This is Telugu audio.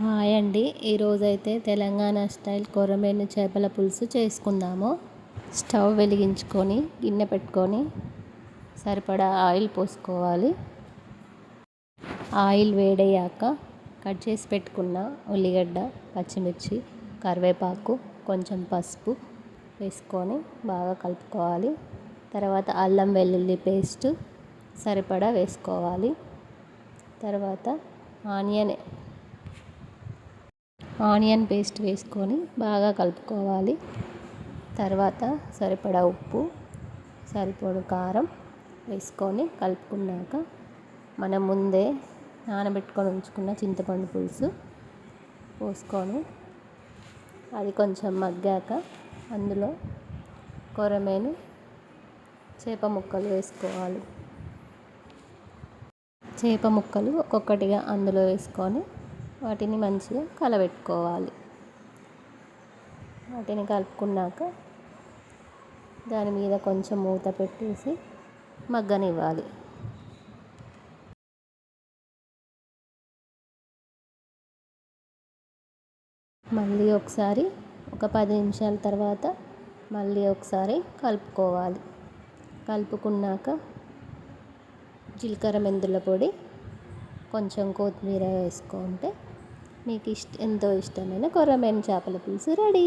హాయ్ అండి. ఈరోజైతే తెలంగాణ స్టైల్ కొరమేను చేపల పులుసు చేసుకుందాము. స్టవ్ వెలిగించుకొని గిన్నె పెట్టుకొని సరిపడా ఆయిల్ పోసుకోవాలి. ఆయిల్ వేడయ్యాక కట్ చేసి పెట్టుకున్న ఉల్లిగడ్డ పచ్చిమిర్చి కరివేపాకు కొంచెం పసుపు వేసుకొని బాగా కలుపుకోవాలి. తర్వాత అల్లం వెల్లుల్లి పేస్ట్ సరిపడా వేసుకోవాలి. తర్వాత ఆనియన్ ఆనియన్ పేస్ట్ వేసుకొని బాగా కలుపుకోవాలి. తర్వాత సరిపడా ఉప్పు సరిపడు కారం వేసుకొని కలుపుకున్నాక మనం ముందే నానబెట్టుకొని ఉంచుకున్న చింతపండు పులుసు పోసుకొని అది కొంచెం మగ్గాక అందులో కొరమేను చేప ముక్కలు వేసుకోవాలి. చేప ముక్కలు ఒక్కొక్కటిగా అందులో వేసుకొని వాటిని మంచిగా కలబెట్టుకోవాలి. వాటిని కలుపుకున్నాక దాని మీద కొంచెం మూత పెట్టేసి మగ్గనివ్వాలి. మళ్ళీ ఒకసారి ఒక పది నిమిషాల తర్వాత మళ్ళీ ఒకసారి కలుపుకోవాలి. కలుపుకున్నాక జీలకర్ర మెంతుల పొడి కొంచెం కొత్తిమీర వేసుకుంటే మీకు ఇష్ట ఎంతో ఇష్టమైన కొర్రమీన చేపల పులుసు రెడీ.